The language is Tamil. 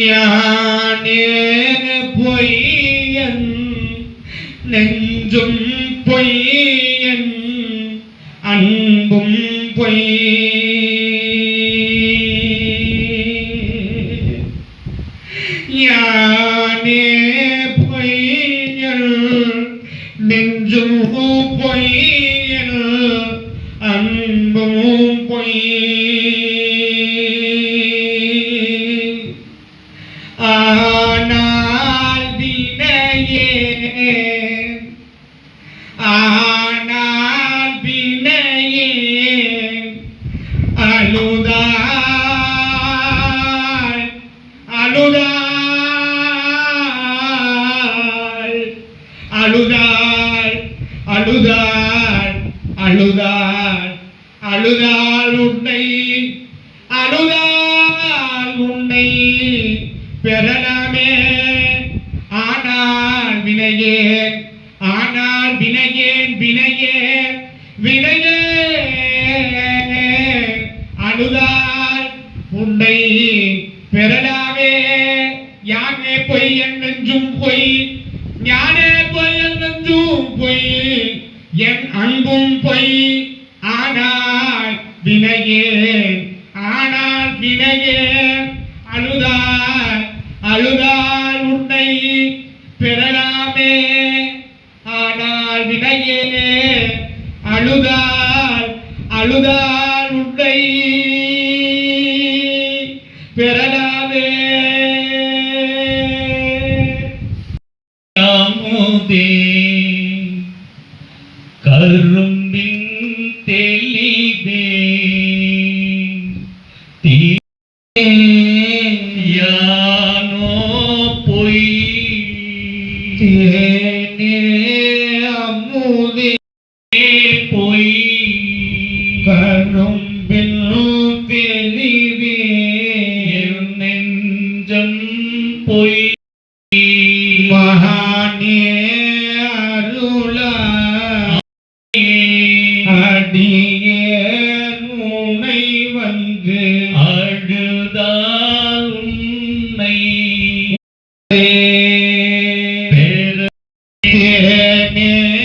யானே பொய்யன் நெஞ்சும் பொய்யன் அன்பும் பொய் யானே பொய்யன் நெஞ்சும் பொய்யன் அன்பும் பொய் ஆனால் வினையே அழுதாள் அழுதாள் அழுதாள் அழுதாள் அழுதாள் அழுதாள் உன்னை அழுதாள் உன்னை பெறலாமே ஆனால் வினையேன் ஆனால் வினையேன் வினையே வினையே. அழுதால் உன்னை பெறலாமே. யானே பொய் என்னென்றும் பொய் ஞானே பொய் என்னென்றும் பொய் என் அன்பும் பொய். ஆனால் வினையே ஆனால் வினையே. அழுதால் அழுதால் உன்னை பெறலாமே. ஆனால் வினையே அழுதாள் அழுதாள் உன்னை பெறலாமே அமுதே கரும்பின் தெளிவே தீயானோ பொய் தேனே நெஞ்சம் பொய். மகானே அருளா அடியே உனை வந்து அழுதால் உன்னை. பேரே